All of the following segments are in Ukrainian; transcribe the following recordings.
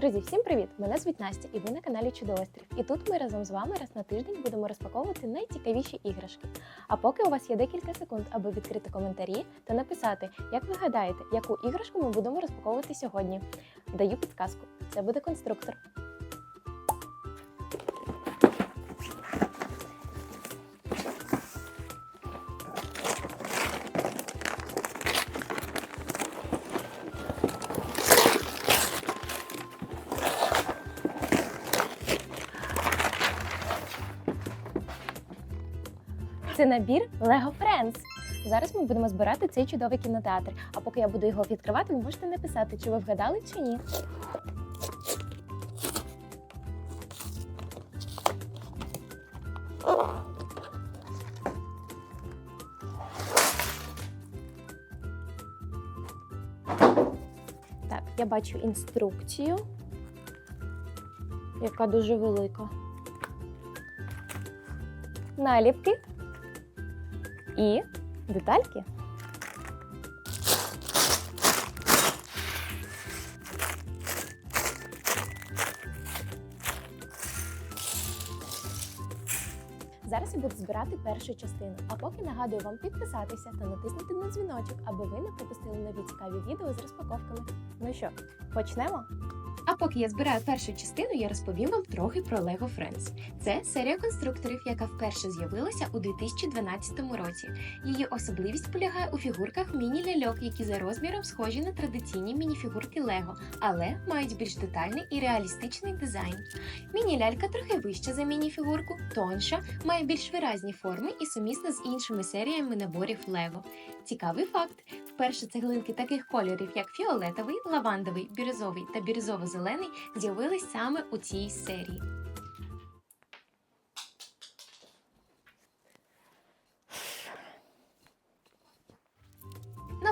Друзі, всім привіт! Мене звуть Настя, і ви на каналі Чудоострів. І тут ми разом з вами раз на тиждень будемо розпаковувати найцікавіші іграшки. А поки у вас є декілька секунд, аби відкрити коментарі та написати, як ви гадаєте, яку іграшку ми будемо розпаковувати сьогодні. Даю підказку: це буде конструктор. Це набір Lego Friends. Зараз ми будемо збирати цей чудовий кінотеатр. А поки я буду його відкривати, ви можете написати, чи ви вгадали чи ні. Так, я бачу інструкцію, яка дуже велика. Наліпки і детальки. Зараз я буду збирати першу частину. А поки нагадую вам підписатися та натиснути на дзвіночок, аби ви не пропустили нові цікаві відео з розпаковками. Ну що, почнемо? А поки я збираю першу частину, я розповім вам трохи про Lego Friends. Це серія конструкторів, яка вперше з'явилася у 2012 році. Її особливість полягає у фігурках міні-ляльок, які за розміром схожі на традиційні мініфігурки Lego, але мають більш детальний і реалістичний дизайн. Міні-лялька трохи вища за мініфігурку, тонша, має більш виразні форми і сумісна з іншими серіями наборів Лего. Цікавий факт: вперше цеглинки таких кольорів, як фіолетовий, лавандовий, бірюзовий та бірюзово-зелений, з'явились саме у цій серії.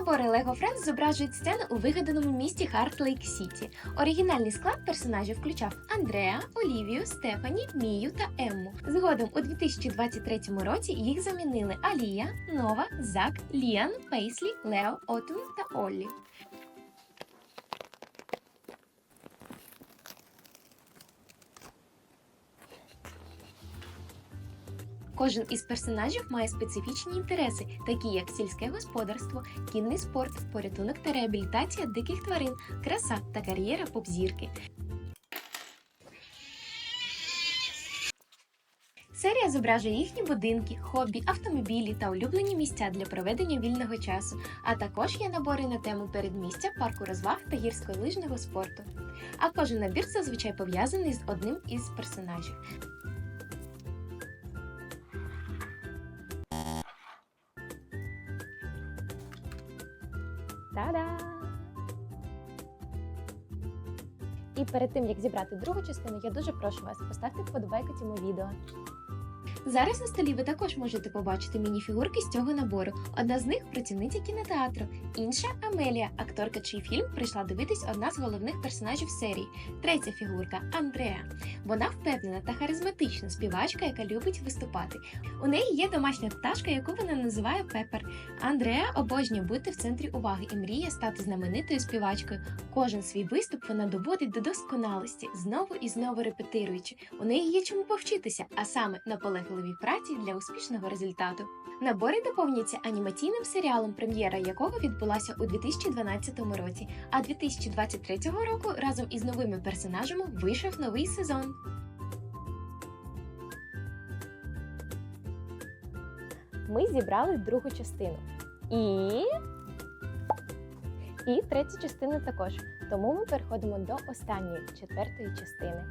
Набори Lego Friends зображують сцени у вигаданому місті Харт Лейк Сіті. Оригінальний склад персонажів включав Андреа, Олівію, Стефані, Мію та Емму. Згодом у 2023 році їх замінили Алія, Нова, Зак, Ліан, Пейслі, Лео, Отум та Оллі. Кожен із персонажів має специфічні інтереси, такі як сільське господарство, кінний спорт, порятунок та реабілітація диких тварин, краса та кар'єра поп-зірки. Серія зображує їхні будинки, хобі, автомобілі та улюблені місця для проведення вільного часу, а також є набори на тему передмістя, парку розваг та гірськолижного спорту. А кожен набір зазвичай пов'язаний з одним із персонажів. Та-да! І перед тим як зібрати другу частину, я дуже прошу вас поставте вподобайку цьому відео. Зараз на столі ви також можете побачити мініфігурки з цього набору. Одна з них працівниця кінотеатру, інша Амелія, акторка, чий фільм прийшла дивитись одна з головних персонажів серії. Третя фігурка Андреа. Вона впевнена та харизматична співачка, яка любить виступати. У неї є домашня пташка, яку вона називає Пепер. Андреа обожнює бути в центрі уваги і мріє стати знаменитою співачкою. Кожен свій виступ вона доводить до досконалості, знову і знову репетируючи. У неї є чому повчитися, а саме наполегливій праці для успішного результату. Набори доповнюються анімаційним серіалом, прем'єра якого відбулася у 2012 році. А 2023 року разом із новими персонажами вийшов новий сезон. Ми зібрали другу частину. І. І третю частину також. Тому ми переходимо до останньої четвертої частини.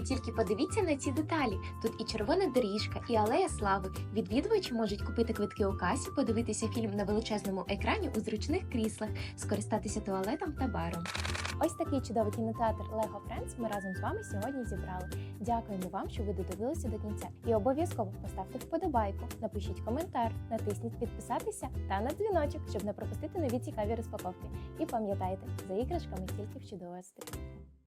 Ви тільки подивіться на ці деталі. Тут і червона доріжка, і алея слави. Відвідувачі можуть купити квитки у касі, подивитися фільм на величезному екрані у зручних кріслах, скористатися туалетом та баром. Ось такий чудовий кінотеатр Lego Friends ми разом з вами сьогодні зібрали. Дякуємо вам, що ви додивилися до кінця. І обов'язково поставте вподобайку, напишіть коментар, натисніть підписатися та на дзвіночок, щоб не пропустити нові цікаві розпаковки. І пам'ятайте, за іграшками тільки в чудовості.